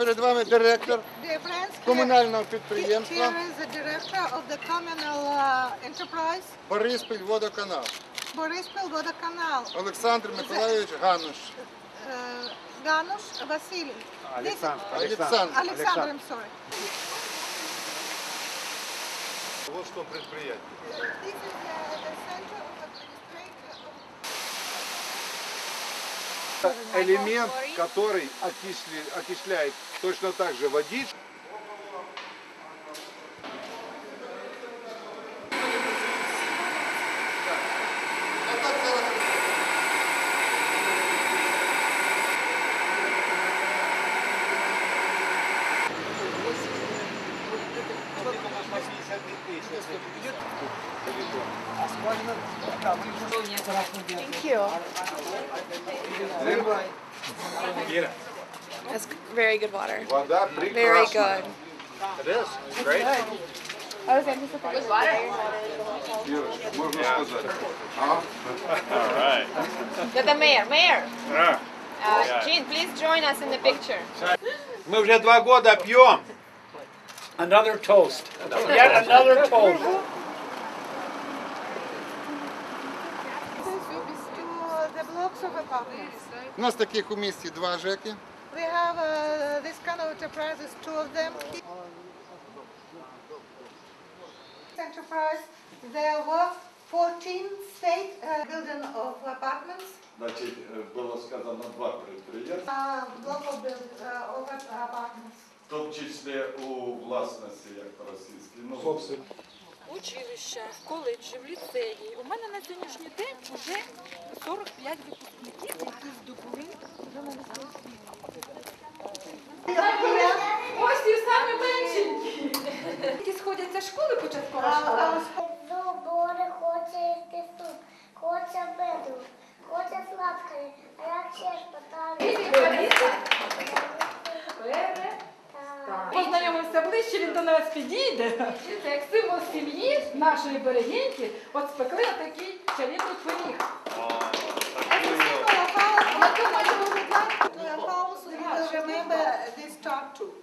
Перед вами директор Dear friends, here, комунального підприємства here is the director of the communal uh, enterprise, Бориспіль водоканал Borispil Vodokanal, Олександр Миколайович Гануш. uh, Ganush Vasily. Александр, Олександр. Alexander, I'm sorry. Вот что предприятие. This is uh, the center of administration of элемент, который окисли- окисляет точно так же водичку. That's very good water. Вода Very прекрасная. good. It is. Great. I was anticipating water. Девочка, можно сказать. А? You're the mayor. Mayor. Uh, Jean, please join us in the picture. Мы уже два года пьем. Another toast. Yet another toast. У нас таких у місті два ЖЕКи. We have uh, this kind of enterprises, two of them. Enterprise, there were 14 state uh, building of apartments, Значит, э, было сказано два предприятия, uh, block of, build, uh, of apartments. в том числе у власності, як по-російськи. Ну, училища, в коледжі, в ліцеї. У мене на сьогоднішній день вже 45 випускників, які здобули. Ось ті самі меншенькі. Які сходяться школи початкова школа. Зубори хоче їсти суп, хоче меду, хоче сладкої, а як ще ж питали? він до нас підійде. Як символ сім'ї нашої берегінки от спекли отакий чарівний пиріг. Haus und wir nehmen das Tattoo.